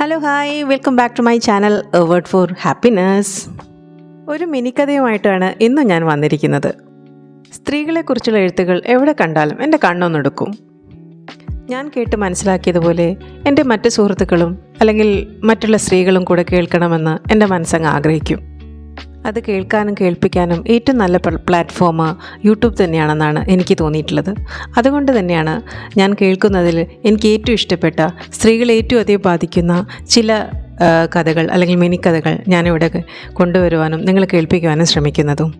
Hello hi welcome back to my channel word for happiness ഒരു മിനിക്കഥയുമായിട്ടാണ് ഇന്ന് ഞാൻ വന്നിരിക്കുന്നത്. സ്ത്രീകളെക്കുറിച്ചുള്ള എഴുത്തുകൾ എവിടെ കണ്ടാലും എന്റെ കണ്ണൊന്നെടുക്കും. ഞാൻ കേട്ട് മനസ്സിലാക്കിയതുപോലെ എന്റെ മറ്റ് സുഹൃത്തുക്കളും അല്ലെങ്കിൽ മറ്റുള്ള സ്ത്രീകളും കൂടെ കേൾക്കണമെന്ന് എന്റെ മനസ്സങ്ങ് ആഗ്രഹിക്കും. അത് കേൾക്കാനും കേൾപ്പിക്കാനും ഏറ്റവും നല്ല പ്ലാറ്റ്ഫോം യൂട്യൂബ് തന്നെയാണെന്നാണ് എനിക്ക് തോന്നിയിട്ടുള്ളത്. അതുകൊണ്ട് തന്നെയാണ് ഞാൻ കേൾക്കുന്നതിൽ എനിക്ക് ഏറ്റവും ഇഷ്ടപ്പെട്ട സ്ത്രീകളെ ഏറ്റവും അധികം ബാധിക്കുന്ന ചില കഥകൾ അല്ലെങ്കിൽ മിനി കഥകൾ ഞാനിവിടെ കൊണ്ടുവരുവാനും നിങ്ങൾ കേൾപ്പിക്കുവാനും ശ്രമിക്കുന്നതും.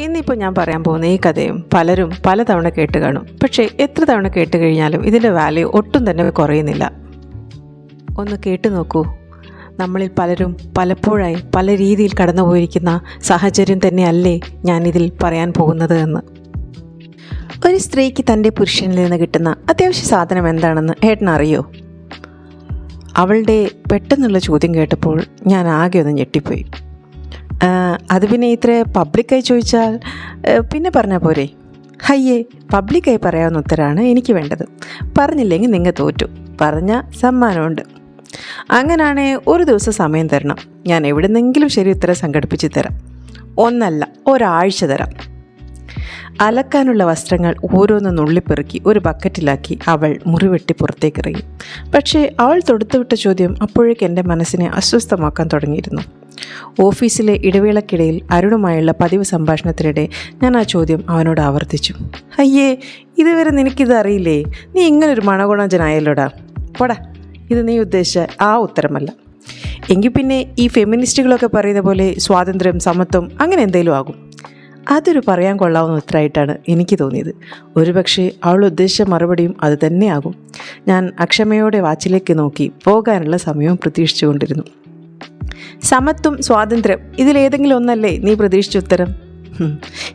ഇന്നിപ്പോൾ ഞാൻ പറയാൻ പോകുന്ന ഈ കഥയും പലരും പലതവണ കേട്ട് കാണും. പക്ഷേ എത്ര തവണ കേട്ട് കഴിഞ്ഞാലും ഇതിന്റെ വാല്യൂ ഒട്ടും തന്നെ കുറയുന്നില്ല. ഒന്ന് കേട്ടു നോക്കൂ. നമ്മളിൽ പലരും പലപ്പോഴായി പല രീതിയിൽ കടന്നുപോയിരിക്കുന്ന സാഹചര്യം തന്നെയല്ലേ ഞാനിതിൽ പറയാൻ പോകുന്നത് എന്ന്. ഒരു സ്ത്രീക്ക് തന്റെ പുരുഷനിൽ നിന്ന് കിട്ടുന്ന അത്യാവശ്യ സാധനം എന്താണെന്ന് ഏട്ടൻ അറിയോ? അവളുടെ പെട്ടെന്നുള്ള ചോദ്യം കേട്ടപ്പോൾ ഞാൻ ആകെ ഒന്ന് ഞെട്ടിപ്പോയി. അത് പിന്നെ ഇത്ര പബ്ലിക്കായി ചോദിച്ചാൽ പിന്നെ പറഞ്ഞാൽ പോരെ? ഹയ്യേ പബ്ലിക്കായി പറയാവുന്ന ഉത്തരമാണ് എനിക്ക് വേണ്ടത്. പറഞ്ഞില്ലെങ്കിൽ നിങ്ങൾ തോറ്റു. പറഞ്ഞ സമ്മാനമുണ്ട്. അങ്ങനാണേ ഒരു ദിവസം സമയം തരണം. ഞാൻ എവിടുന്നെങ്കിലും ശരി ഉത്തരം സംഘടിപ്പിച്ച് തരാം. ഒന്നല്ല ഒരാഴ്ച തരാം. അലക്കാനുള്ള വസ്ത്രങ്ങൾ ഓരോന്ന് നുള്ളിപ്പെറുക്കി ഒരു ബക്കറ്റിലാക്കി അവൾ മുറിവെട്ടി പുറത്തേക്കിറങ്ങി പക്ഷേ അവൾ തൊടുത്തുവിട്ട ചോദ്യം അപ്പോഴേക്ക് എന്റെ മനസ്സിനെ അസ്വസ്ഥമാക്കാൻ തുടങ്ങിയിരുന്നു. ഓഫീസിലെ ഇടവേളക്കിടയിൽ അരുണുമായുള്ള പതിവ് സംഭാഷണത്തിനിടെ ഞാൻ ആ ചോദ്യം അവനോട് ആവർത്തിച്ചു. അയ്യേ ഇതുവരെ നിനക്കിത് അറിയില്ലേ? നീ ഇങ്ങനൊരു മണഗുണജനായല്ലോടാ. പോടാ. ഇത് നീ ഉദ്ദേശിച്ച ആ ഉത്തരമല്ല. എങ്കിൽ പിന്നെ ഈ ഫെമിനിസ്റ്റുകളൊക്കെ പറയുന്ന പോലെ സ്വാതന്ത്ര്യം സമത്വം അങ്ങനെ എന്തെങ്കിലും ആകും. അതൊരു പറയാൻ കൊള്ളാവുന്ന ഉത്തരമായിട്ടാണ് എനിക്ക് തോന്നിയത്. ഒരുപക്ഷെ അവൾ ഉദ്ദേശിച്ച മറുപടിയും അത് തന്നെയാകും. ഞാൻ അക്ഷമയോടെ വാച്ചിലേക്ക് നോക്കി പോകാനുള്ള സമയവും പ്രതീക്ഷിച്ചുകൊണ്ടിരുന്നു സമത്വം സ്വാതന്ത്ര്യം ഇതിലേതെങ്കിലും ഒന്നല്ലേ നീ പ്രതീക്ഷിച്ച ഉത്തരം?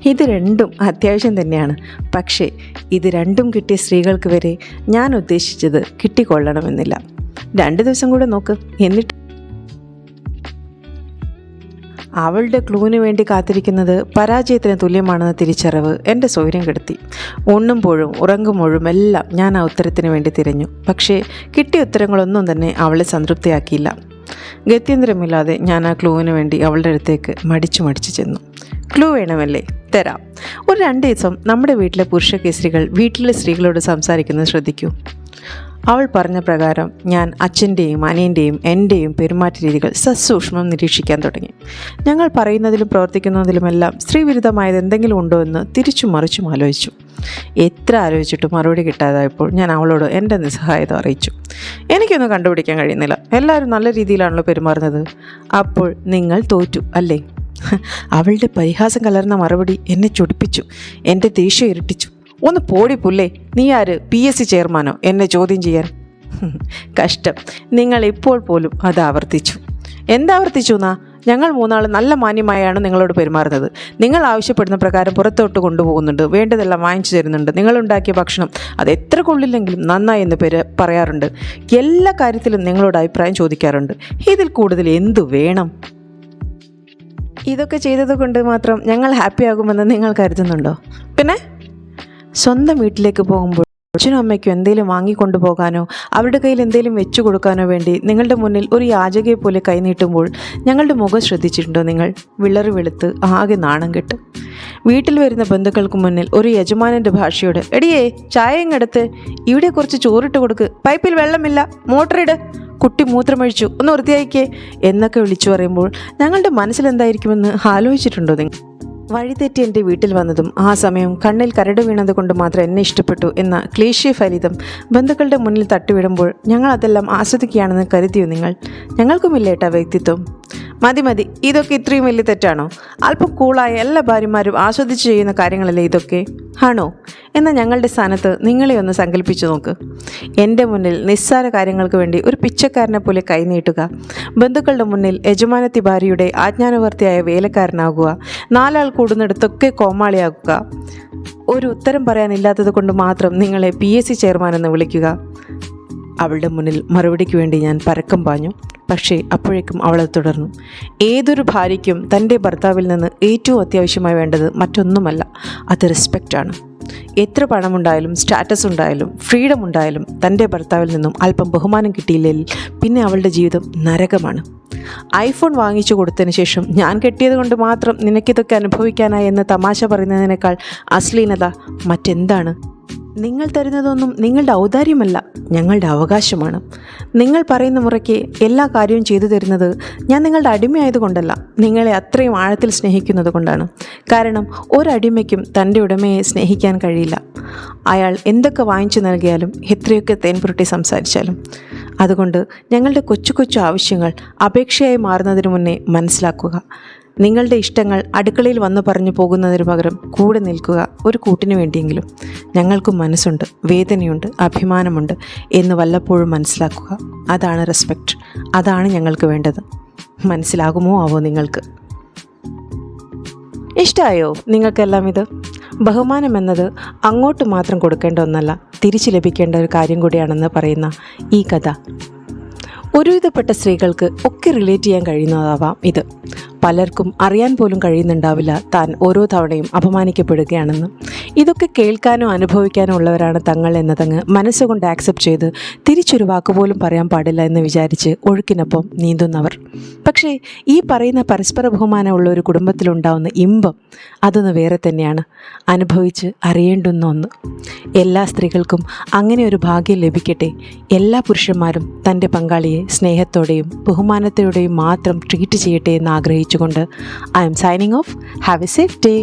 ഇത് രണ്ടും അത്യാവശ്യം തന്നെയാണ്. പക്ഷേ ഇത് രണ്ടും കിട്ടിയ സ്ത്രീകൾക്ക് വരെ ഞാൻ ഉദ്ദേശിച്ചത് കിട്ടിക്കൊള്ളണമെന്നില്ല. രണ്ട് ദിവസം കൂടെ നോക്ക്. എന്നിട്ട് അവളുടെ ക്ലൂവിന് വേണ്ടി കാത്തിരിക്കുന്നത് പരാജയത്തിന് തുല്യമാണെന്ന തിരിച്ചറിവ് എന്റെ സൗകര്യം കെടുത്തി. ഉണ്ണുമ്പോഴും ഉറങ്ങുമ്പോഴും എല്ലാം ഞാൻ ആ ഉത്തരത്തിന് വേണ്ടി തിരഞ്ഞു. പക്ഷേ കിട്ടിയ ഉത്തരങ്ങളൊന്നും തന്നെ അവളെ സംതൃപ്തിയാക്കിയില്ല. ഗത്യന്തരമില്ലാതെ ഞാൻ ആ ക്ലൂവിന് വേണ്ടി അവളുടെ അടുത്തേക്ക് മടിച്ചു മടിച്ചു ചെന്നു. ക്ലൂ വേണമല്ലേ? തരാം. ഒരു രണ്ട് ദിവസം നമ്മുടെ വീട്ടിലെ പുരുഷ കേസരികൾ വീട്ടിലെ സ്ത്രീകളോട് സംസാരിക്കുന്നത് ശ്രദ്ധിക്കൂ. അവൾ പറഞ്ഞ പ്രകാരം ഞാൻ അച്ഛന്റെയും അനിയന്റെയും എന്റെയും പെരുമാറ്റ രീതികൾ സസൂക്ഷ്മം നിരീക്ഷിക്കാൻ തുടങ്ങി. ഞങ്ങൾ പറയുന്നതിലും പ്രവർത്തിക്കുന്നതിലുമെല്ലാം സ്ത്രീവിരുദ്ധമായത് എന്തെങ്കിലും ഉണ്ടോ എന്ന് തിരിച്ചും മറിച്ചും ആലോചിച്ചു. എത്ര ആലോചിച്ചിട്ടും മറുപടി കിട്ടാതായപ്പോൾ ഞാൻ അവളോട് എന്റെ നിസ്സഹായത അറിയിച്ചു. എനിക്കൊന്നും കണ്ടുപിടിക്കാൻ കഴിയുന്നില്ല. എല്ലാവരും നല്ല രീതിയിലാണല്ലോ പെരുമാറുന്നത്. അപ്പോൾ നിങ്ങൾ തോറ്റു അല്ലേ? അവളുടെ പരിഹാസം കലർന്ന മറുപടി എന്നെ ചൊടിപ്പിച്ചു. എന്റെ ദേഷ്യം ഇരട്ടിച്ചു. ഒന്ന് പോടി പുല്ലേ നീ ആര്? പി എസ് സി ചെയർമാനോ? എന്നെ ചോദ്യം ചെയ്യാൻ. കഷ്ടം. നിങ്ങൾ ഇപ്പോൾ പോലും അത് ആവർത്തിച്ചു. എന്താവർത്തിച്ചു എന്നാ ഞങ്ങൾ മൂന്നാൾ നല്ല മാന്യമായാണ് നിങ്ങളോട് പെരുമാറുന്നത്. നിങ്ങൾ ആവശ്യപ്പെടുന്ന പ്രകാരം പുറത്തോട്ട് കൊണ്ടുപോകുന്നുണ്ട്. വേണ്ടതെല്ലാം വാങ്ങിച്ചു തരുന്നുണ്ട്. നിങ്ങളുണ്ടാക്കിയ ഭക്ഷണം അത് എത്ര കൊള്ളില്ലെങ്കിലും നന്നായി എന്ന് പേര് പറയാറുണ്ട്. എല്ലാ കാര്യത്തിലും നിങ്ങളോട് അഭിപ്രായം ചോദിക്കാറുണ്ട്. ഇതിൽ കൂടുതൽ എന്തു വേണം? ഇതൊക്കെ ചെയ്തത് കൊണ്ട് മാത്രം ഞങ്ങൾ ഹാപ്പിയാകുമെന്ന് നിങ്ങൾ കരുതുന്നുണ്ടോ? പിന്നെ? സ്വന്തം വീട്ടിലേക്ക് പോകുമ്പോൾ അച്ഛനും അമ്മയ്ക്കും എന്തെങ്കിലും വാങ്ങിക്കൊണ്ടു പോകാനോ അവരുടെ കയ്യിൽ എന്തെങ്കിലും വെച്ചു കൊടുക്കാനോ വേണ്ടി നിങ്ങളുടെ മുന്നിൽ ഒരു യാചകയെ പോലെ കൈനീട്ടുമ്പോൾ ഞങ്ങളുടെ മുഖം ശ്രദ്ധിച്ചിട്ടുണ്ടോ നിങ്ങൾ? വിളറി വെളുത്ത് ആകെ നാണം കെട്ട്. വീട്ടിൽ വരുന്ന ബന്ധുക്കൾക്ക് മുന്നിൽ ഒരു യജമാനന്റെ ഭാഷയോട് എടിയേ ചായയും എടുത്ത്? ഇവിടെ കുറച്ച് ചോറിട്ട് കൊടുക്ക്. പൈപ്പിൽ വെള്ളമില്ല. മോട്ടറിട് കുട്ടി മൂത്രമൊഴിച്ചു. ഒന്ന് വൃത്തിയായിക്കേ എന്നൊക്കെ വിളിച്ചു പറയുമ്പോൾ ഞങ്ങളുടെ മനസ്സിലെന്തായിരിക്കുമെന്ന് ആലോചിച്ചിട്ടുണ്ടോ നിങ്ങൾ? വഴിതെറ്റി എന്റെ വീട്ടിൽ വന്നതും ആ സമയം കണ്ണിൽ കരട് വീണത് കൊണ്ട് മാത്രം എന്നെ ഇഷ്ടപ്പെട്ടു എന്ന ക്ലേശീയ ഫലിതം ബന്ധുക്കളുടെ മുന്നിൽ തട്ടിവിടുമ്പോൾ ഞങ്ങൾ അതെല്ലാം ആസ്വദിക്കുകയാണെന്ന് കരുതിയോ നിങ്ങൾ? ഞങ്ങൾക്കുമില്ലേട്ടാ വ്യക്തിത്വം. മതി മതി. ഇതൊക്കെ ഇത്രയും വലിയ തെറ്റാണോ? അല്പം കൂളായ എല്ലാ ഭാര്യമാരും ആസ്വദിച്ച് ചെയ്യുന്ന കാര്യങ്ങളല്ലേ ഇതൊക്കെ? ആണോ? എന്നാൽ ഞങ്ങളുടെ സ്ഥാനത്ത് നിങ്ങളെ ഒന്ന് സങ്കല്പിച്ചു നോക്ക്. എന്റെ മുന്നിൽ നിസ്സാര കാര്യങ്ങൾക്ക് വേണ്ടി ഒരു പിച്ചക്കാരനെ പോലെ കൈനീട്ടുക ബന്ധുക്കളുടെ മുന്നിൽ യജമാനത്തി ഭാര്യയുടെ ആജ്ഞാനവർത്തിയായ വേലക്കാരനാകുക. നാലാൾ കൂടുന്നിടത്തൊക്കെ കോമാളിയാകുക. ഒരു ഉത്തരം പറയാനില്ലാത്തത് കൊണ്ട് മാത്രം നിങ്ങളെ പി എസ് സി ചെയർമാൻ എന്ന് വിളിക്കുക. അവളുടെ മുന്നിൽ മറുപടിക്ക് വേണ്ടി ഞാൻ പരക്കം പാഞ്ഞു. പക്ഷേ അപ്പോഴേക്കും അവൾ തുടർന്നു. ഏതൊരു ഭാര്യയ്ക്കും തന്റെ ഭർത്താവിൽ നിന്ന് ഏറ്റവും അത്യാവശ്യമായി വേണ്ടത് മറ്റൊന്നുമല്ല അത് റെസ്പെക്റ്റാണ് എത്ര പണമുണ്ടായാലും സ്റ്റാറ്റസ് ഉണ്ടായാലും ഫ്രീഡം ഉണ്ടായാലും തന്റെ ഭർത്താവിൽ നിന്നും അല്പം ബഹുമാനം കിട്ടിയില്ലെങ്കിൽ പിന്നെ അവളുടെ ജീവിതം നരകമാണ്. ഐഫോൺ വാങ്ങിച്ചു കൊടുത്തതിന് ശേഷം ഞാൻ കെട്ടിയത് കൊണ്ട് മാത്രം നിനക്കിതൊക്കെ അനുഭവിക്കാനായി എന്ന് തമാശ പറയുന്നതിനേക്കാൾ അശ്ലീലത മറ്റെന്താണ്? നിങ്ങൾ തരുന്നതൊന്നും നിങ്ങളുടെ ഔദാര്യമല്ല ഞങ്ങളുടെ അവകാശമാണ്. നിങ്ങൾ പറയുന്ന മുറയ്ക്ക് എല്ലാ കാര്യവും ചെയ്തു തരുന്നത് ഞാൻ നിങ്ങളുടെ അടിമയായതുകൊണ്ടല്ല നിങ്ങളെ അത്രയും ആഴത്തിൽ സ്നേഹിക്കുന്നത് കൊണ്ടാണ് കാരണം ഒരടിമയ്ക്കും തന്റെ ഉടമയെ സ്നേഹിക്കാൻ കഴിയില്ല. അയാൾ എന്തൊക്കെ വാങ്ങിച്ചു നൽകിയാലും എത്രയൊക്കെ തേൻപുരട്ടി സംസാരിച്ചാലും. അതുകൊണ്ട് ഞങ്ങളുടെ കൊച്ചു കൊച്ചു ആവശ്യങ്ങൾ അപേക്ഷയായി മാറുന്നതിന് മുന്നേ മനസ്സിലാക്കുക. നിങ്ങളുടെ ഇഷ്ടങ്ങൾ അടുക്കളയിൽ വന്നു പറഞ്ഞു പോകുന്നതിന് പകരം കൂടെ നിൽക്കുക ഒരു കൂട്ടിന് വേണ്ടിയെങ്കിലും. ഞങ്ങൾക്കും മനസ്സുണ്ട് വേദനയുണ്ട് അഭിമാനമുണ്ട് എന്ന് വല്ലപ്പോഴും മനസ്സിലാക്കുക. അതാണ് റെസ്പെക്റ്റ് അതാണ് ഞങ്ങൾക്ക് വേണ്ടത്. മനസ്സിലാകുമോ ആവോ നിങ്ങൾക്ക്? ഇഷ്ടമായോ നിങ്ങൾക്കെല്ലാം ഇത്? ബഹുമാനം എന്നത് അങ്ങോട്ട് മാത്രം കൊടുക്കേണ്ട ഒന്നല്ല തിരിച്ചു ലഭിക്കേണ്ട ഒരു കാര്യം കൂടിയാണെന്ന് പറയുന്ന ഈ കഥ. ഒരുവിധപ്പെട്ട സ്ത്രീകൾക്ക് ഒക്കെ റിലേറ്റ് ചെയ്യാൻ കഴിയുന്നതാവാം ഇത്. പലർക്കും അറിയാൻ പോലും കഴിയുന്നുണ്ടാവില്ല. താൻ ഓരോ തവണയും അപമാനിക്കപ്പെടുകയാണെന്ന്. ഇതൊക്കെ കേൾക്കാനോ അനുഭവിക്കാനോ ഉള്ളവരാണ് തങ്ങൾ എന്നതങ്ങ് മനസ്സുകൊണ്ട് ആക്സെപ്റ്റ് ചെയ്ത് തിരിച്ചൊരു വാക്കുപോലും പറയാൻ പാടില്ല എന്ന് വിചാരിച്ച് ഒഴുക്കിനൊപ്പം നീന്തുന്നവർ. പക്ഷേ ഈ പറയുന്ന പരസ്പര ബഹുമാനമുള്ള ഒരു കുടുംബത്തിലുണ്ടാവുന്ന ഇമ്പം അതൊന്ന് വേറെ തന്നെയാണ്. അനുഭവിച്ച് അറിയേണ്ടുന്ന ഒന്ന്. എല്ലാ സ്ത്രീകൾക്കും അങ്ങനെ ഒരു ഭാഗ്യം ലഭിക്കട്ടെ. എല്ലാ പുരുഷന്മാരും തന്റെ പങ്കാളിയെ സ്നേഹത്തോടെയും ബഹുമാനത്തോടെയും മാത്രം ട്രീറ്റ് ചെയ്യട്ടെ എന്ന് ആഗ്രഹിച്ചുകൊണ്ട് I am signing off have a safe day